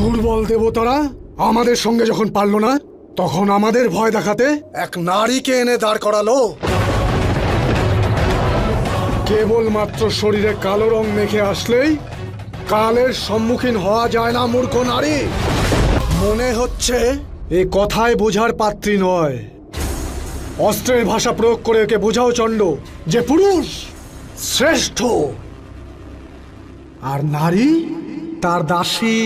দুর্বল দেবতারা আমাদের সঙ্গে যখন পারল না, তখন আমাদের ভয় দেখাতে এক নারীকে এনে দাঁড় করালো। কেবলমাত্র শরীরে কালো রং মেখে আসলেই কালের সম্মুখীন হওয়া যায় না, মূর্খ নারী। মনে হচ্ছে এ কথায় বোঝার পাত্রী নয়। অস্ত্রের ভাষা প্রয়োগ করে একে বোঝাও চণ্ড যে পুরুষ শ্রেষ্ঠ। আর নারী তার দাসী।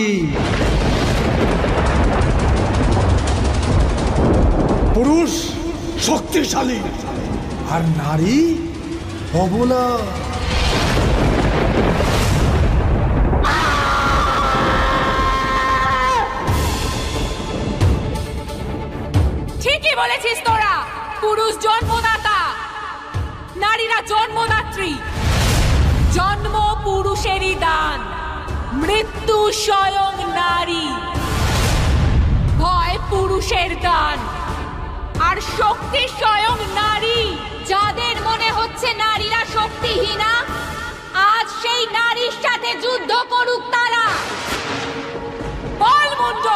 পুরুষ শক্তিশালী, আর নারী অবলা ঠিকই বলেছিস তোরা, পুরুষ জন্মদাতা, নারীরা জন্মদাত্রী। জন্ম পুরুষেরই দান, মৃত্যু স্বয়ং নারী। পুরুষের দান আর শক্তি স্বয়ং নারী, যাদের মনে হচ্ছে নারীরা শক্তিহীনা, আজ সেই নারীর সাথে যুদ্ধ করুক তারা। বল মুন্ড,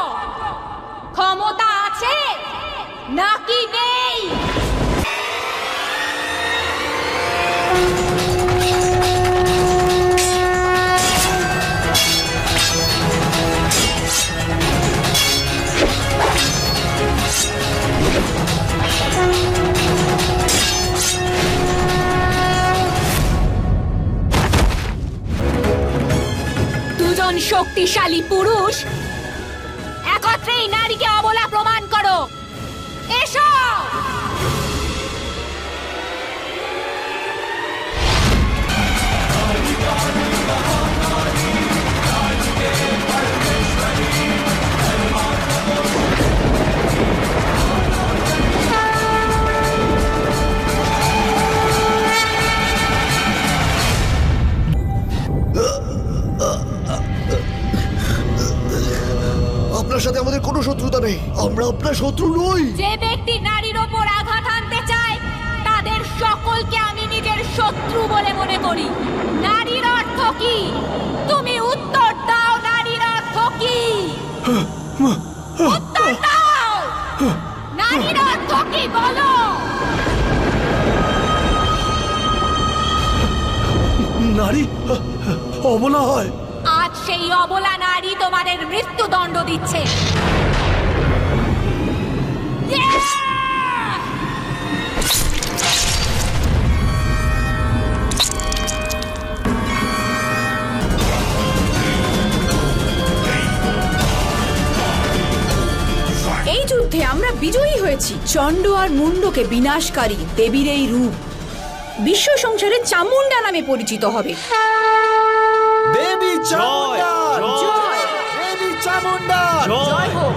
ক্ষমতা আছে নাকি নেই? শক্তিশালী পুরুষ। একত্রেই নারীকে অবলা প্রমাণ করো। এসো আপনার সাথে আমাদের কোনো শত্রুতা নেই। আমরা আপনার শত্রু নই। যে ব্যক্তি নারীর ওপর আঘাত আনতে চায় তাদের সকলকে আমি নিজের শত্রু বলে মনে করি। নারীর অর্থ কি? তুমি উত্তর দাও নারীর অর্থ কি? উত্তর দাও! নারীর অর্থ কি বলো? নারী অবলা হয়। আজ সেই অবলা নারী তোমাদের মৃত্যুদণ্ড দিচ্ছে। এই যুদ্ধে আমরা বিজয়ী হয়েছি। চণ্ড আর মুন্ডকে বিনাশকারী দেবীর এই রূপ। বিশ্ব সংসারে চামুন্ডা নামে পরিচিত হবে। দেবী চামুন্ডা জয়। দেবী চামুন্ডা জয়। হোক।